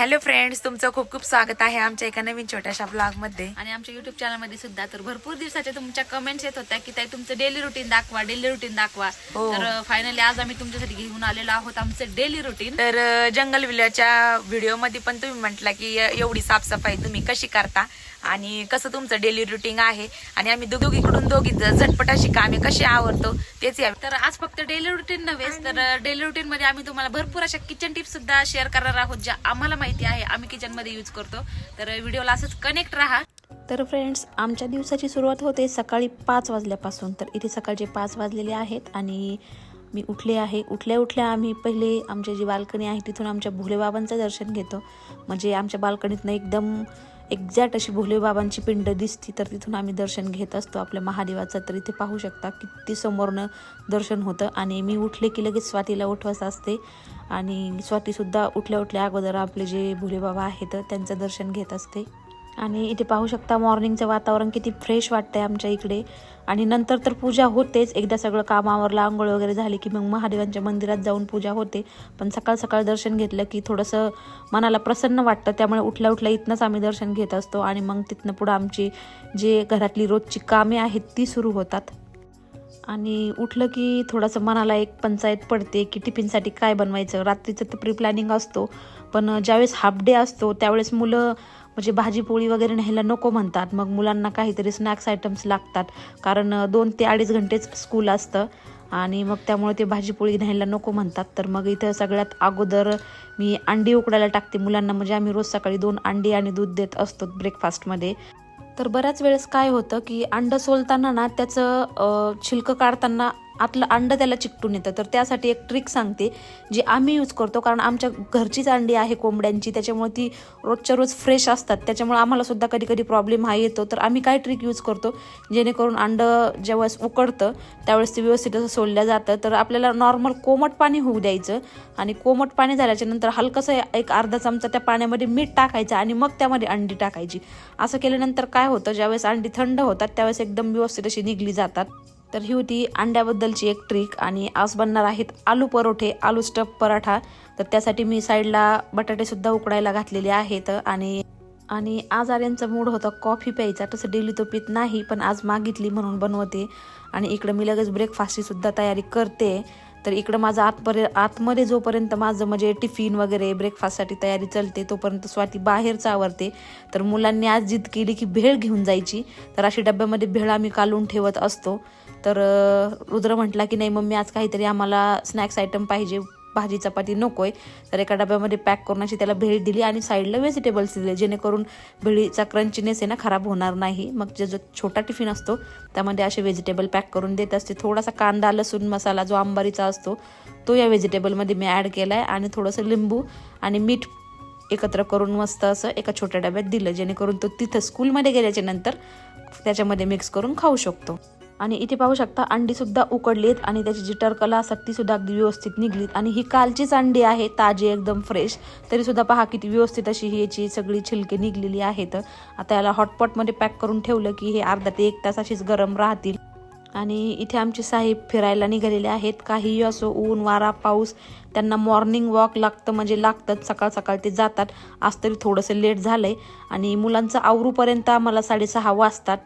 Hello friends तुमचं खूप खूप स्वागत आहे आमच्या एका नवीन छोट्याशा ब्लॉगमध्ये. आणि आमच्या युट्यूब चॅनलमध्ये सुद्धा. तर भरपूर दिवसाच्या तुमच्या कमेंट्स येत होत्या की ताई तुमचं डेली रुटीन दाखवा डेली रुटीन दाखवा. हो. तर फायनली आज आम्ही तुमच्यासाठी घेऊन आलेलो आहोत आमचं डेली रुटीन तर जंगल विल्याच्या व्हिडिओमध्ये पण तुम्ही म्हटला की एवढी साफसफाई तुम्ही कशी करता? आणि कसं तुमचं डेली रुटीन आहे आणि आम्ही दोघीकडून दोघी झटपट अशी कामे कशी आवडतो तेच या तर आज फक्त डेली रुटीन नव्हेच तर डेली रुटीन मध्ये आम्ही तुम्हाला भरपूर अशा किचन टिप्स सुद्धा शेअर करणार आहोत ज्या आम्हाला माहिती आहे आम्ही किचनमध्ये युज करतो. तर व्हिडिओला असंच कनेक्ट राहा. तर फ्रेंड्स आमच्या दिवसाची सुरुवात होते सकाळी पाच वाजल्यापासून. तर इथे सकाळचे पाच वाजलेले आहेत आणि मी उठले आहे. उठल्या उठल्या आम्ही पहिले आमची जी बाल्कनी आहे तिथून आमच्या भोलेबाबांचं दर्शन घेतो. म्हणजे आमच्या बाल्कनीतनं एकदम एक्झॅक्ट अशी भोलेबाबांची पिंड दिसती तर तिथून आम्ही दर्शन घेत असतो. आपल्या महादेवाचं तर इथे पाहू शकता किती समोरनं दर्शन होतं. आणि मी उठले की लगेच स्वातीला उठवत असते. आणि स्वातीसुद्धा उठल्या उठल्या अगोदर आपले जे भोलेबाबा आहेत त्यांचं दर्शन घेत असते. आणि इथे पाहू शकता मॉर्निंगचं वातावरण किती फ्रेश वाटतंय आमच्या इकडे. आणि नंतर तर पूजा होतेच. एकदा सगळं कामावर आंघोळ वगैरे झाली की मग महादेवांच्या मंदिरात जाऊन पूजा होते. पण सकाळ सकाळ दर्शन घेतलं की थोडंसं मनाला प्रसन्न वाटतं. त्यामुळे उठल्या उठल्या इथनंच आम्ही दर्शन घेत असतो आणि मग तिथनं पुढं आमची जे घरातली रोजची कामे आहेत ती सुरू होतात. आणि उठलं की थोडंसं मनाला एक पंचायत पडते की टिफिनसाठी काय बनवायचं? रात्रीचं तर प्री प्लॅनिंग असतो. पण ज्यावेळेस हाफ डे असतो त्यावेळेस मुलं म्हणजे भाजीपोळी वगैरे न्यायला नको म्हणतात. मग मुलांना काहीतरी स्नॅक्स आयटम्स लागतात. कारण दोन ते अडीच घंटेच स्कूल असतं. आणि मग त्यामुळे ते भाजीपोळी न्यायला नको म्हणतात. तर मग इथं सगळ्यात अगोदर मी अंडी उकडायला टाकते मुलांना. म्हणजे आम्ही रोज सकाळी दोन अंडी आणि दूध देत असतो ब्रेकफास्टमध्ये तर बऱ्याच वेळेस काय होतं की अंडं सोलताना ना त्याचं छिलकं काढताना आतलं अंड त्याला चिकटून येतं. तर त्यासाठी एक ट्रिक सांगते जी आम्ही यूज करतो कारण आमच्या घरचीच अंडी आहे कोंबड्यांची त्याच्यामुळे ती रोजच्या रोज फ्रेश असतात. त्याच्यामुळे आम्हालासुद्धा कधी कधी प्रॉब्लेम हा येतो. तर आम्ही काय ट्रिक यूज करतो जेणेकरून अंड ज्यावेळेस उकडतं त्यावेळेस ते व्यवस्थित असं सोललं जातं. तर आपल्याला नॉर्मल कोमट पाणी होऊ द्यायचं आणि कोमट पाणी झाल्याच्यानंतर हलकंसं एक अर्धा चमचा त्या पाण्यामध्ये मीठ टाकायचं आणि मग त्यामध्ये अंडी टाकायची. असं केल्यानंतर काय होतं ज्यावेळेस अंडी थंड होतात त्यावेळेस एकदम व्यवस्थित अशी निघली जातात. तर ही होती अंड्याबद्दलची एक ट्रिक आणि आज बनणार आहेत आलू परोठे आलू स्टफ पराठा. तर त्यासाठी मी साईडला बटाटेसुद्धा उकडायला घातलेले आहेत आणि आणि आज आर्यांचा मूड होता कॉफी प्यायचा. तसं डेली तो पित नाही पण आज मागितली म्हणून बनवते. आणि इकडं मी लगेच ब्रेकफास्टची सुद्धा तयारी करते. तर इकडं माझं आतपर्य आतमध्ये जोपर्यंत माझं म्हणजे टिफिन वगैरे ब्रेकफास्टसाठी तयारी चालते तोपर्यंत स्वाती बाहेरच आवरते. तर मुलांनी आज जिद केली की भेळ घेऊन जायची. तर अशी डब्यामध्ये भेळ आम्ही कालून ठेवत असतो. तर रुद्र म्हटला की नाही मम्मी आज काहीतरी आम्हाला स्नॅक्स आयटम पाहिजे. भाजी चपाती नको आहे तर एका डब्यामध्ये पॅक करून अशी त्याला भेळ दिली आणि साईडला व्हेजिटेबल्स दिले जेणेकरून भेळीचा क्रंचीनेस आहे ना खराब होणार नाही. मग जे जो छोटा टिफिन असतो त्यामध्ये असे व्हेजिटेबल पॅक करून देत असते. थोडासा कांदा लसूण मसाला जो आंबारीचा असतो तो या व्हेजिटेबलमध्ये मी ॲड केला आहे आणि थोडंसं लिंबू आणि मीठ एकत्र करून मस्त असं एका छोट्या डब्यात दिलं जेणेकरून तो तिथं स्कूलमध्ये गेल्याच्यानंतर त्याच्यामध्ये मिक्स करून खाऊ शकतो. आणि इथे पाहू शकता अंडी सुद्धा उकडलीत आणि त्याची जी टरकला असतात सुद्धा अगदी व्यवस्थित निघलीत. आणि ही कालचीच अंडी आहे ताजी एकदम फ्रेश तरी सुद्धा पहा किती व्यवस्थित अशी ही याची सगळी छिलके निघलेली आहेत. आता याला हॉटपॉटमध्ये पॅक करून ठेवलं की हे अर्धा ते एक तास अशीच गरम राहतील. आणि इथे आमचे साहेब फिरायला निघालेले आहेत. काहीही असो ऊन वारा पाऊस त्यांना मॉर्निंग वॉक लागतं म्हणजे लागतं सकाळ सकाळ ते जातात. आज तरी थोडंसं लेट झालं आहे आणि मुलांचं आवरूपर्यंत आम्हाला साडेसहा वाजतात.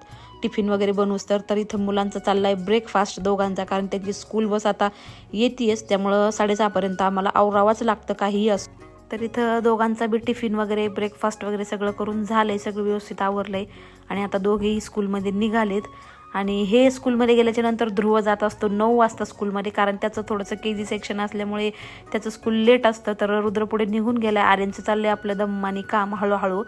टिफिन वगैरे बनवूस तर तर इथं मुलांचा आहे ब्रेकफास्ट दोघांचा कारण त्यांची स्कूल बस आता येतेच त्यामुळं साडेसहापर्यंत आम्हाला आवरावाच लागतं काहीही असं. तर इथं दोघांचा बी टिफिन वगैरे ब्रेकफास्ट वगैरे सगळं करून झालं आहे सगळं व्यवस्थित आवरलं आहे आणि आता दोघेही स्कूलमध्ये निघालेत. आणि हे स्कूलमध्ये गेल्याच्यानंतर ध्रुव जात असतो नऊ वाजता स्कूलमध्ये कारण त्याचं थोडंसं के जी सेक्शन असल्यामुळे त्याचं स्कूल लेट असतं. तर रुद्र पुढे निघून गेलं आर्यनचं चाललं आहे आपलं दम आणि काम हळूहळू.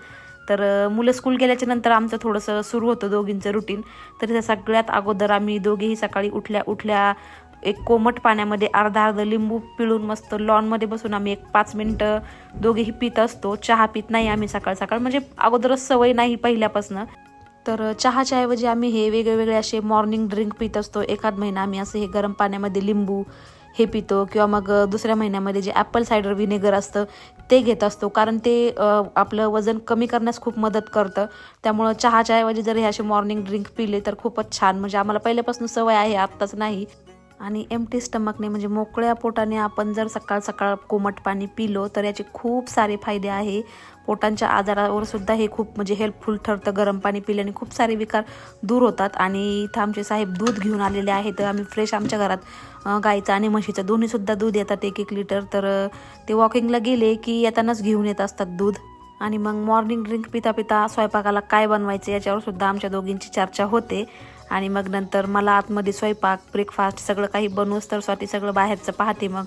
तर मुलं स्कूल गेल्याच्यानंतर आमचं थोडंसं सुरू होतं दोघींचं रुटीन तर त्या सगळ्यात अगोदर आम्ही दोघेही सकाळी उठल्या उठल्या एक कोमट पाण्यामध्ये अर्धा अर्धा लिंबू पिळून मस्त लॉनमध्ये बसून आम्ही एक पाच मिनटं दोघेही पित असतो. चहा पित नाही आम्ही सकाळ सकाळ. म्हणजे अगोदरच सवय नाही पहिल्यापासून. तर चहाच्या ऐवजी आम्ही हे वेगळे वेगळे असे मॉर्निंग ड्रिंक पित असतो. एखाद महिना आम्ही असं हे गरम पाण्यामध्ये लिंबू हे पितो किंवा मग दुसऱ्या महिन्यामध्ये जे ॲपल सायडर विनेगर असतं ते घेत असतो. कारण ते आपलं वजन कमी करण्यास खूप मदत करतं. त्यामुळं चहाच्या ऐवजी जर हे असे मॉर्निंग ड्रिंक पिले तर खूपच छान. म्हणजे आम्हाला पहिल्यापासून सवय आहे आत्ताच नाही. आणि एमटी स्टमकने म्हणजे मोकळ्या पोटाने आपण जर सकाळ सकाळ कोमट पाणी पिलो तर याचे खूप सारे फायदे आहे. पोटांच्या आजारावर सुद्धा हे खूप म्हणजे हेल्पफुल ठरतं. गरम पाणी पिल्याने खूप सारे विकार दूर होतात. आणि इथं आमचे साहेब दूध घेऊन आलेले आहेत. तर आम्ही फ्रेश आमच्या घरात गाईचं आणि म्हशीचं दोन्हीसुद्धा दूध येतात एक एक लिटर तर ते वॉकिंगला गेले की येतानाच घेऊन येत असतात दूध. आणि मग मॉर्निंग ड्रिंक पिता पिता स्वयंपाकाला काय बनवायचं याच्यावर सुद्धा आमच्या दोघींची चर्चा होते. आणि मग नंतर मला आतमध्ये स्वयंपाक ब्रेकफास्ट सगळं काही बनवूस तर स्वाती सगळं बाहेरचं पाहते मग.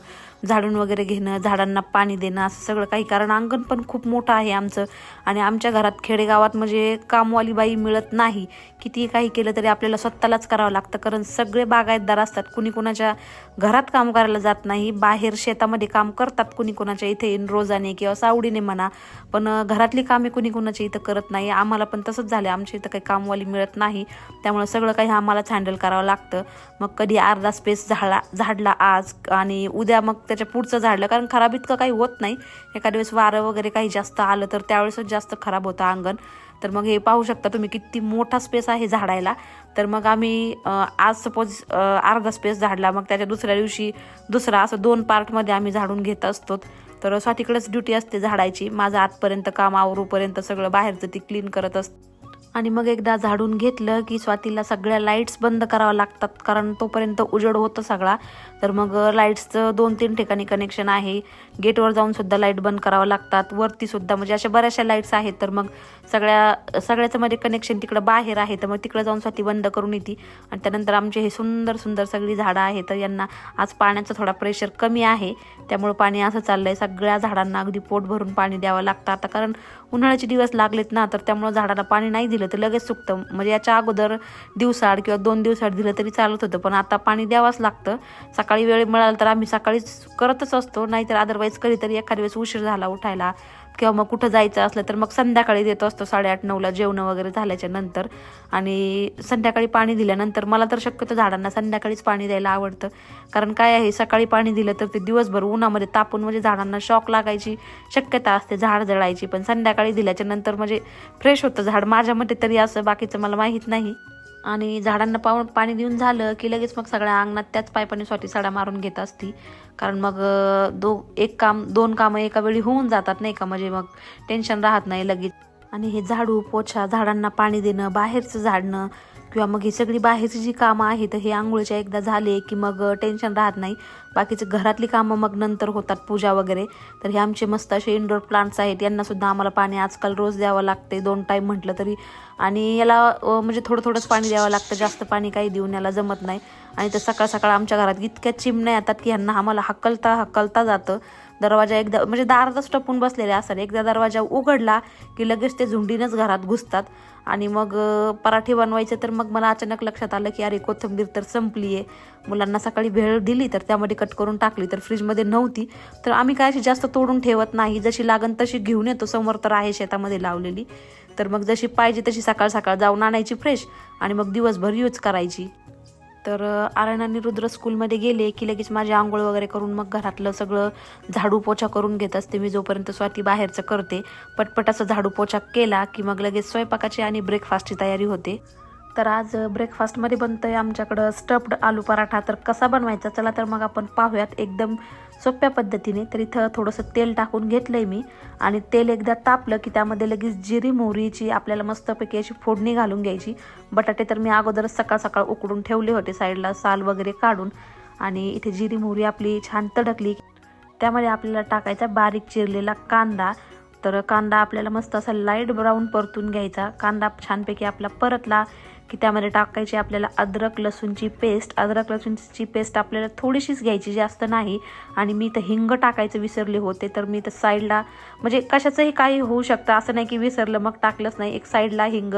झाडून वगैरे घेणं झाडांना पाणी देणं असं सगळं काही. कारण अंगण पण खूप मोठं आहे आमचं. आणि आमच्या घरात खेडेगावात म्हणजे कामवाली बाई मिळत नाही. कितीही काही केलं तरी आपल्याला स्वतःलाच करावं लागतं. कारण सगळे बागायतदार असतात. कुणी कुणाच्या घरात काम करायला जात नाही. बाहेर शेतामध्ये काम करतात कुणी कुणाच्या इथे रोजाने किंवा सावडीने म्हणा. पण घरातली कामे कुणी कुणाच्या इथं करत नाही. आम्हाला पण तसंच झालं आमच्या इथं काही कामवाली मिळत नाही. त्यामुळे सगळं काही आम्हालाच हँडल करावं लागतं. मग कधी अर्धा स्पेस झाडा झाडला आज आणि उद्या मग त्याच्या पुढचं झाडलं. कारण खराब इतकं काही होत नाही. एखाद्या वेळेस वारं वगैरे काही जास्त आलं तर त्यावेळेसच जास्त खराब होतं अंगण. तर मग हे पाहू शकता तुम्ही किती मोठा स्पेस आहे झाडायला. तर मग आम्ही आज सपोज अर्धा स्पेस झाडला. मग त्याच्या दुसऱ्या दिवशी दुसरा असं दोन पार्टमध्ये आम्ही झाडून घेत असतो. तर स्वातीकडेच ड्युटी असते झाडायची. माझं आतपर्यंत काम आवरूपर्यंत सगळं बाहेरचं ती क्लीन करत असते. आणि मग एकदा झाडून घेतलं की स्वातीला सगळ्या लाईट्स बंद करावं लागतात कारण तोपर्यंत उजड होतं सगळा. तर मग लाईट्सचं दोन तीन ठिकाणी कनेक्शन आहे. गेटवर जाऊन सुद्धा लाइट बंद करावं लागतात. वरती सुद्धा म्हणजे अशा बऱ्याचशा लाईट्स आहेत. तर मग सगळ्या सगळ्याचं मध्ये कनेक्शन तिकडं बाहेर आहे. तर मग तिकडं जाऊन स्वाती बंद करून येते. आणि त्यानंतर आमचे हे सुंदर सुंदर सगळी झाडं आहेत. तर यांना आज पाण्याचा थोडा प्रेशर कमी आहे. त्यामुळे पाणी असं चाललंय. सगळ्या झाडांना अगदी पोट भरून पाणी द्यावं लागतं. आता कारण उन्हाळ्याचे दिवस लागलेत ना तर त्यामुळे झाडाला पाणी नाही दिलं तर लगेच सुकतं. म्हणजे याच्या अगोदर दिवसाआड किंवा दोन दिवसाआड दिलं तरी चालत होतं. पण आता पाणी द्यावंच लागतं. सकाळी वेळ मिळाला तर आम्ही सकाळीच करतच असतो. नाहीतर अदरवाईज कधीतरी एखाद्या वेळेस उशीर झाला उठायला. किंवा मग कुठं जायचं असलं तर मग संध्याकाळी देतो असतो साडेआठ नऊला जेवणं वगैरे झाल्याच्यानंतर. आणि संध्याकाळी पाणी दिल्यानंतर मला तर शक्यतो झाडांना संध्याकाळीच पाणी द्यायला आवडतं. कारण काय आहे सकाळी पाणी दिलं तर ते दिवसभर उन्हामध्ये तापून म्हणजे झाडांना शॉक लागायची शक्यता असते झाड जळायची. पण संध्याकाळी दिल्याच्या नंतर म्हणजे फ्रेश होतं झाड. माझ्या मते तरी असं बाकीचं मला माहीत नाही. आणि झाडांना पाव पाणी देऊन झालं की लगेच मग सगळ्या अंगणात त्याच पायपाने स्वाती साड्या मारून घेत असती. कारण मग दो एक काम दोन कामं एका वेळी होऊन जातात नाही का? म्हणजे मग टेन्शन राहत नाही लगेच. आणि हे झाडू पोछा झाडांना पाणी देणं बाहेरचं झाडणं किंवा मग ही सगळी बाहेरची जी कामं आहेत हे आंघोळीच्या एकदा झाले की मग टेन्शन राहत नाही. बाकीचे घरातली कामं मग नंतर होतात पूजा वगैरे. तर हे आमचे मस्त असे इंडोर प्लांट्स आहेत. यांनासुद्धा आम्हाला पाणी आजकाल रोज द्यावं लागते दोन टाईम म्हटलं तरी. आणि याला म्हणजे थोडं थोडंच पाणी द्यावं लागतं. जास्त पाणी काही देऊन याला जमत नाही. आणि तर सकाळ सकाळ आमच्या घरात इतक्या चिमण्या येतात की यांना आम्हाला हकलता हकलता जातं. दरवाजा एकदा म्हणजे दारातच टपून बसलेले असतात एकदा दरवाजा उघडला की लगेच ते झुंडीनंच घरात घुसतात. आणि मग पराठे बनवायचे तर मग मला अचानक लक्षात आलं की अरे कोथिंबीर तर संपली आहे मुलांना सकाळी भेळ दिली तर त्यामध्ये कट करून टाकली तर फ्रीजमध्ये नव्हती. तर आम्ही काय अशी जास्त तोडून ठेवत नाही. जशी लागन तशी घेऊन येतो. समोर तर आहे शेतामध्ये लावलेली. तर मग जशी पाहिजे तशी सकाळ सकाळ जाऊन आणायची फ्रेश आणि मग दिवसभर यूज करायची. तर आरण आणि रुद्र स्कूलमध्ये गेले की लगेच माझी आंघोळ वगैरे करून मग घरातलं सगळं झाडू पोछा करून घेत असते. मी जोपर्यंत स्वाती बाहेरचं करते पटपट असं झाडू पोछा केला की मग लगेच स्वयंपाकाची आणि ब्रेकफास्टची तयारी होते. तर आज ब्रेकफास्टमध्ये बनतोय आमच्याकडं स्टफ्ड आलू पराठा. तर कसा बनवायचा? चला तर मग आपण पाहूयात. एकदम सोप्या पद्धतीने. तर इथं थोडंसं तेल टाकून घेतलं आहे मी. आणि तेल एकदा तापलं की त्यामध्ये लगेच जिरी मोहरीची आपल्याला मस्तपैकी अशी फोडणी घालून घ्यायची. बटाटे तर मी अगोदरच सकाळ सकाळ उकडून ठेवले होते साईडला साल वगैरे काढून. आणि इथे जिरी मोहरी आपली छान तडकली. त्यामध्ये आपल्याला टाकायचा बारीक चिरलेला कांदा. तर कांदा आपल्याला मस्त असा लाइट ब्राऊन परतून घ्यायचा. कांदा छानपैकी आपला परतला. की त्यामध्ये टाकायची आपल्याला अद्रक लसूणची पेस्ट अद्रक लसूणची पेस्ट आपल्याला थोडीशीच घ्यायची जास्त नाही. आणि मी तर हिंग टाकायचं विसरले होते तर मी तर साईडला म्हणजे कशाचंही काही होऊ शकतं. असं नाही की विसरलं मग टाकलंच नाही. एक साईडला हिंग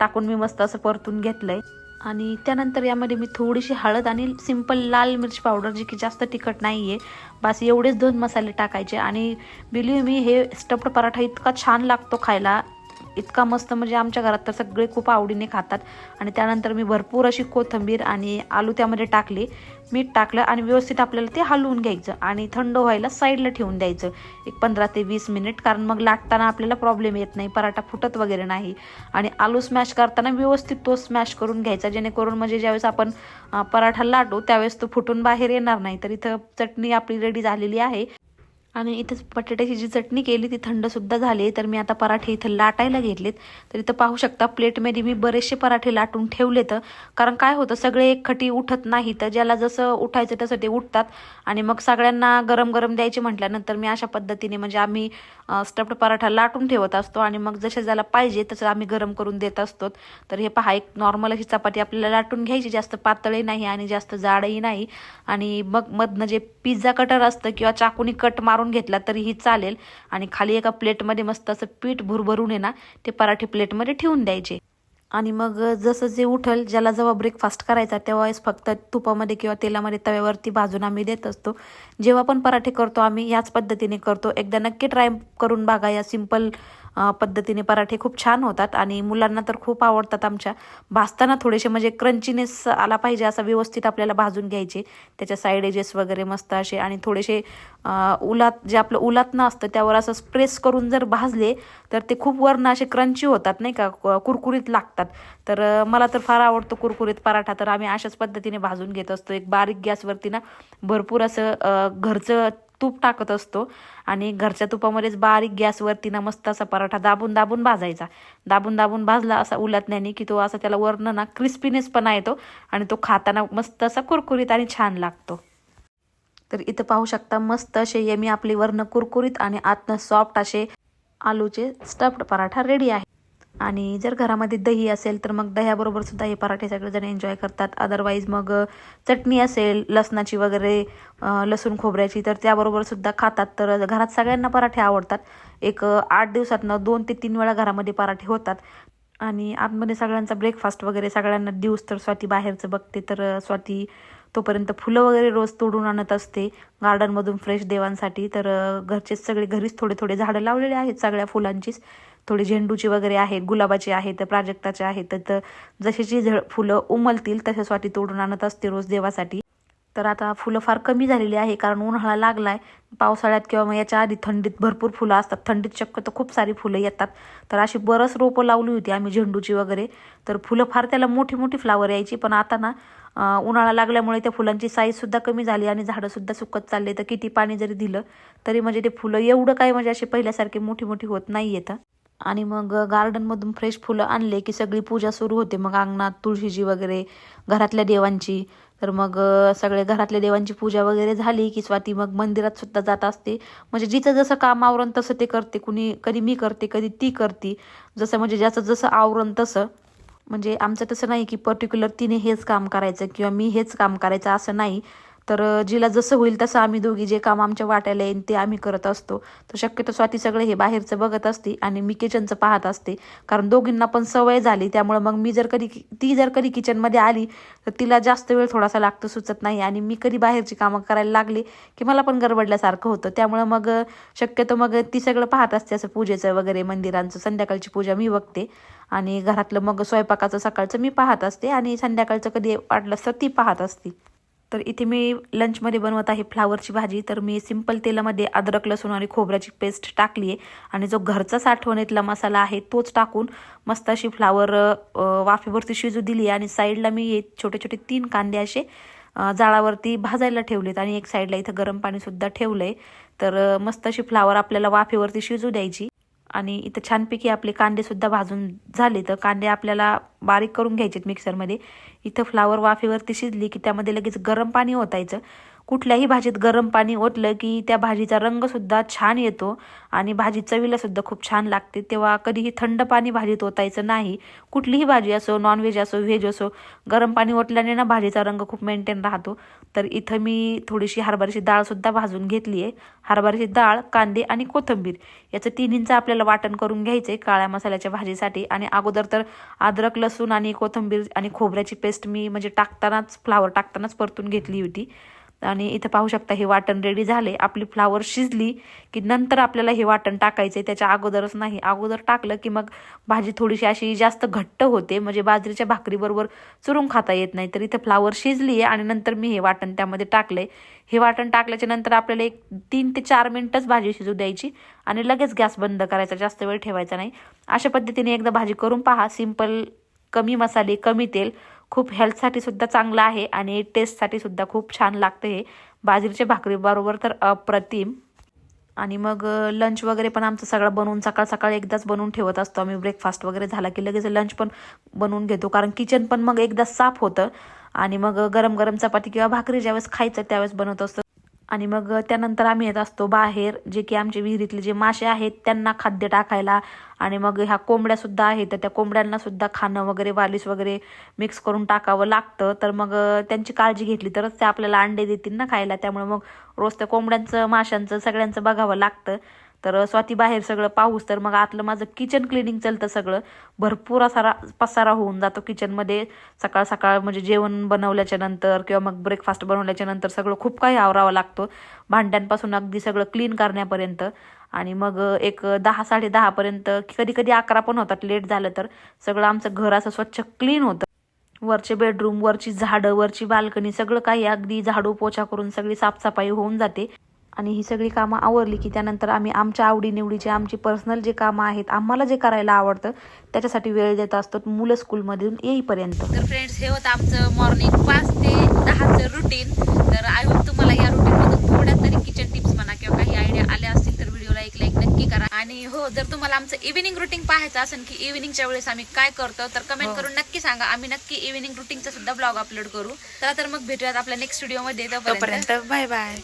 टाकून मी मस्त असं परतून घेतलंय. आणि त्यानंतर यामध्ये मी थोडीशी हळद आणि सिंपल लाल मिरची पावडर जी की जास्त तिखट नाही आहे बस एवढेच दोन मसाले टाकायचे. आणि बिलीव मी हे स्टफ्ड पराठा इतका छान लागतो खायला. इतका मस्त म्हणजे आमच्या घरात तर सगळे खूप आवडीने खातात. आणि त्यानंतर मी भरपूर अशी कोथिंबीर आणि आलू त्यामध्ये टाकले. मीठ टाकलं आणि व्यवस्थित आपल्याला ते हलवून घ्यायचं आणि थंड व्हायला साईडला ठेवून द्यायचं. एक पंधरा ते वीस मिनिट कारण मग लाटताना आपल्याला प्रॉब्लेम येत नाही पराठा फुटत वगैरे नाही. आणि आलू स्मॅश करताना व्यवस्थित तो स्मॅश करून घ्यायचा. जेणेकरून म्हणजे ज्यावेळेस आपण पराठा लाटू त्यावेळेस तो फुटून बाहेर येणार नाही. तर इथं चटणी आपली रेडी झालेली आहे. आणि इथं बटाट्याची जी चटणी केली ती थंडसुद्धा झाली तर मी आता पराठे इथं लाटायला घेतलेत. तर इथं पाहू शकता प्लेटमध्ये मी बरेचसे पराठे लाटून ठेवले तर कारण काय होतं सगळे एकखटी उठत नाही. तर ज्याला जसं उठायचं तसं ते उठतात. आणि मग सगळ्यांना गरम गरम द्यायचे म्हटल्यानंतर मी अशा पद्धतीने म्हणजे आम्ही स्टफ्ड पराठा लाटून ठेवत असतो आणि मग जसे ज्याला पाहिजे तसं आम्ही गरम करून देत असतो. तर हे पहा एक नॉर्मल अशी चपाती आपल्याला लाटून घ्यायची जास्त पातळही नाही आणि जास्त जाडही नाही. आणि मग मधनं जे पिझ्झा कटर असतं किंवा चाकूनी कट मारून घेतला तरीही चालेल. आणि खाली एका प्लेटमध्ये मस्त असं पीठ भुरभरून आहे ना ते पराठे प्लेटमध्ये ठेवून द्यायचे. आणि मग जसं जे उठल ज्याला जेव्हा ब्रेकफास्ट करायचा तेव्हाच फक्त तुपामध्ये किंवा तेलामध्ये तव्यावरती भाजून आम्ही देत असतो. जेव्हा पण पराठे करतो आम्ही याच पद्धतीने करतो. एकदा नक्की ट्राय करून बघा या सिंपल पद्धतीने पराठे खूप छान होतात आणि मुलांना तर खूप आवडतात आमच्या. भाजताना थोडेसे म्हणजे क्रंचीनेस आला पाहिजे असा व्यवस्थित आपल्याला भाजून घ्यायचे. त्याच्या साईड एजेस वगैरे मस्त असे आणि थोडेसे उलात जे आपलं उलातनं असतं त्यावर असं प्रेस करून जर भाजले तर ते खूप वरनं असे क्रंची होतात नाही का? कुरकुरीत लागतात. तर मला तर फार आवडतो कुरकुरीत पराठा. तर आम्ही अशाच पद्धतीने भाजून घेत असतो. एक बारीक गॅसवरती ना भरपूर असं घरचं तूप टाकत असतो आणि घरच्या तुपामध्येच बारीक गॅसवरती ना मस्त असा पराठा दाबून दाबून भाजायचा. दाबून दाबून भाजला असा उलटण्याने की तो असा त्याला वरनं ना क्रिस्पीनेस पण येतो आणि तो खाताना मस्त असा कुरकुरीत आणि छान लागतो. तर इथं पाहू शकता मस्त असे यमी आपली वर्ण कुरकुरीत आणि आतनं सॉफ्ट असे आलूचे स्टफ्ड पराठा रेडी आहे आणि जर घरामध्ये दही असेल तर मग दह्याबरोबर सुद्धा हे पराठे सगळेजण एन्जॉय करतात. अदरवाईज मग चटणी असेल लसणाची वगैरे लसूण खोबऱ्याची तर त्याबरोबर सुद्धा खातात. तर घरात सगळ्यांना पराठे आवडतात. एक आठ दिवसातनं दोन ते तीन वेळा घरामध्ये पराठे होतात. आणि आतमध्ये सगळ्यांचा ब्रेकफास्ट वगैरे सगळ्यांना दिवस तर स्वाती बाहेरचं बघते. तर स्वाती तोपर्यंत फुलं वगैरे रोज तोडून आणत असते गार्डनमधून फ्रेश देवांसाठी. तर घरचेच सगळे घरीच थोडे थोडे झाडं लावलेले आहेत सगळ्या फुलांचीच. थोडी झेंडूची वगैरे आहेत गुलाबाची आहेत प्राजक्ताचे आहेत तर जशीची झळ फुलं उमलतील तशासाठी तोडून आणत असते रोज देवासाठी. तर आता फुलं फार कमी झालेली आहे कारण उन्हाळा लागलाय. पावसाळ्यात किंवा मग याच्या आधी थंडीत भरपूर फुलं असतात. थंडीत शक्यतो खूप सारी फुलं येतात. तर अशी बरंच रोपं लावली होती आम्ही झेंडूची वगैरे. तर फुलं फार त्याला मोठी मोठी फ्लावर यायची पण आता ना उन्हाळा लागल्यामुळे त्या फुलांची साईजसुद्धा कमी झाली आणि झाडंसुद्धा सुकत चालले तर किती पाणी जरी दिलं तरी म्हणजे ते फुलं एवढं काय म्हणजे असे पहिल्यासारखे मोठी मोठी होत नाही येतं आणि मग गार्डनमधून फ्रेश फुलं आणले की सगळी पूजा सुरू होते. मग अंगणात तुळशीची वगैरे घरातल्या देवांची. तर मग सगळे घरातल्या देवांची पूजा वगैरे झाली की स्वाती मग मंदिरात सुद्धा जात असते. म्हणजे जिचं जसं काम आवरण तसं ते करते. कुणी कधी मी करते कधी ती करते. जसं म्हणजे ज्याचं जसं आवरण तसं. म्हणजे आमचं तसं नाही की पर्टिक्युलर तिने हेच काम करायचं किंवा मी हेच काम करायचं असं नाही. तर जिला जसं होईल तसं आम्ही दोघी जे काम आमच्या वाट्याला येईल ते आम्ही करत असतो. तर शक्यतो स्वाती सगळे हे बाहेरचं बघत असते आणि मी किचनचं पाहत असते. कारण दोघींना पण सवय झाली त्यामुळे मग मी जर कधी ती जर कधी किचनमध्ये आली तर तिला जास्त वेळ थोडासा लागतो सुचत नाही आणि मी कधी बाहेरची कामं करायला लागली की मला पण गडबडल्यासारखं होतं. त्यामुळं मग शक्यतो मग ती सगळं पाहत असते असं पूजेचं वगैरे मंदिरांचं संध्याकाळची पूजा मी बघते. आणि घरातलं मग स्वयंपाकाचं सकाळचं मी पाहत असते आणि संध्याकाळचं कधी वाटलं तर ती पाहत असते. तर इथे मी लंचमध्ये बनवत आहे फ्लावरची भाजी. तर मी सिंपल तेलामध्ये अद्रक लसूण आणि खोबऱ्याची पेस्ट टाकली आहे आणि जो घरचा साठवणीतला मसाला आहे तोच टाकून मस्त अशी फ्लावर वाफेवरती शिजू दिली आणि साईडला मी छोटे छोटे तीन कांदे असे जाळावरती भाजायला ठेवलेत. आणि एक साईडला इथं गरम पाणीसुद्धा ठेवलं आहे तर मस्त अशी फ्लावर आपल्याला वाफेवरती शिजू द्यायची. आणि इथं छानपैकी आपले कांदे सुद्धा भाजून झाले तर कांदे आपल्याला बारीक करून घ्यायचेत मिक्सरमध्ये इथं फ्लावर वाफेवरती शिजली की त्यामध्ये लगेच गरम पाणी ओतायचं. कुठल्याही भाजीत गरम पाणी ओतलं की त्या भाजीचा रंगसुद्धा छान येतो आणि भाजी चवीला सुद्धा खूप छान लागते. तेव्हा कधीही थंड पाणी भाजीत ओतायचं नाही. कुठलीही भाजी असो नॉनव्हेज असो व्हेज असो गरम पाणी ओतल्याने ना भाजीचा रंग खूप मेंटेन राहतो. तर इथं मी थोडीशी हरभऱ्याची डाळसुद्धा भाजून घेतली आहे. हरभऱ्याची डाळ कांदे आणि कोथिंबीर याचं तिन्हींचं आपल्याला वाटण करून घ्यायचं आहे काळ्या मसाल्याच्या भाजीसाठी. आणि अगोदर तर अद्रक लसूण आणि कोथिंबीर आणि खोबऱ्याची पेस्ट मी म्हणजे टाकतानाच फ्लावर टाकतानाच परतून घेतली होती. आणि इथं पाहू शकता हे वाटण रेडी झाले. आपली फ्लावर शिजली की नंतर आपल्याला हे वाटण टाकायचे त्याच्या अगोदरच नाही. अगोदर टाकलं की मग भाजी थोडीशी अशी जास्त घट्ट होते. म्हणजे बाजरीच्या भाकरीबरोबर चुरून खाता येत नाही. तर इथं फ्लावर शिजली आहे आणि नंतर मी हे वाटण त्यामध्ये टाकले हे वाटण टाकल्याच्या नंतर आपल्याला एक तीन ते चार मिनटंच भाजी शिजू द्यायची आणि लगेच गॅस बंद करायचा. जास्त वेळ ठेवायचा नाही. अशा पद्धतीने एकदा भाजी करून पहा. सिंपल कमी मसाले कमी तेल. खूप हेल्थसाठी सुद्धा चांगलं आहे आणि टेस्टसाठी सुद्धा खूप छान लागते हे. बाजरीच्या भाकरीबरोबर तर अप्रतिम आणि मग लंच वगैरे पण आमचं सगळं बनवून सकाळ सकाळ एकदाच बनवून ठेवत असतो आम्ही. ब्रेकफास्ट वगैरे झाला की लगेच लंच पण बनवून घेतो. कारण किचन पण मग एकदा साफ होतं. आणि मग गरम गरम चपाती किंवा भाकरी ज्यावेळेस खायचं त्यावेळेस बनवत असतो. आणि मग त्यानंतर आम्ही येत असतो बाहेर जे की आमचे विहिरीतले जे मासे आहेत त्यांना खाद्य टाकायला. आणि मग ह्या कोंबड्या सुद्धा आहेत तर त्या कोंबड्यांना सुद्धा खाणं वगैरे वालीस वगैरे मिक्स करून टाकावं लागतं. तर मग त्यांची काळजी घेतली तरच ते आपल्याला अंडे देतील ना खायला. त्यामुळे मग रोज त्या कोंबड्यांचं माशांचं सगळ्यांचं बघावं लागतं. तर स्वाती बाहेर सगळं पाऊस तर मग आतलं माझं किचन क्लिनिंग चालतं सगळं. भरपूर असा पसारा होऊन जातो किचनमध्ये सकाळ सकाळ म्हणजे जेवण बनवल्याच्या नंतर किंवा मग ब्रेकफास्ट बनवल्याच्या नंतर सगळं खूप काही आवरावं लागतो. भांड्यांपासून अगदी सगळं क्लीन करण्यापर्यंत. आणि मग एक दहा साडे दहापर्यंत कधी कधी अकरा पण होतात. लेट झालं तर सगळं आमचं घर असं स्वच्छ क्लीन होतं. वरचे बेडरूम वरची झाडं वरची बाल्कनी सगळं काही अगदी झाडू पोछा करून सगळी साफसफाई होऊन जाते. आणि ही सगळी कामं आवरली की त्यानंतर आम्ही आमच्या आवडीनिवडीचे आमची पर्सनल जे कामं आहेत आम्हाला जे करायला आवडतं त्याच्यासाठी वेळ देत असतो मुलं स्कूलमधून येईपर्यंत. तर फ्रेंड्स हे होतं आमचं मॉर्निंग पाच ते दहाचं रुटीन तर आय होप तुम्हाला या रुटीनमधून थोड्या तरी किचन टिप्स म्हणा किंवा काही आयडिया आल्या असतील तर व्हिडिओला एक लाईक नक्की करा. आणि हो जर तुम्हाला आमचं इव्हिनिंग रुटीन पाहायचं असेल की इव्हिनिंगच्या वेळेस आम्ही काय करतो तर कमेंट करून नक्की सांगा. आम्ही नक्की इव्हिनिंग रुटीनचा सुद्धा ब्लॉग अपलोड करू. चला तर मग भेटूयात आपल्या नेक्स्ट व्हिडिओमध्ये तोपर्यंत. Bye bye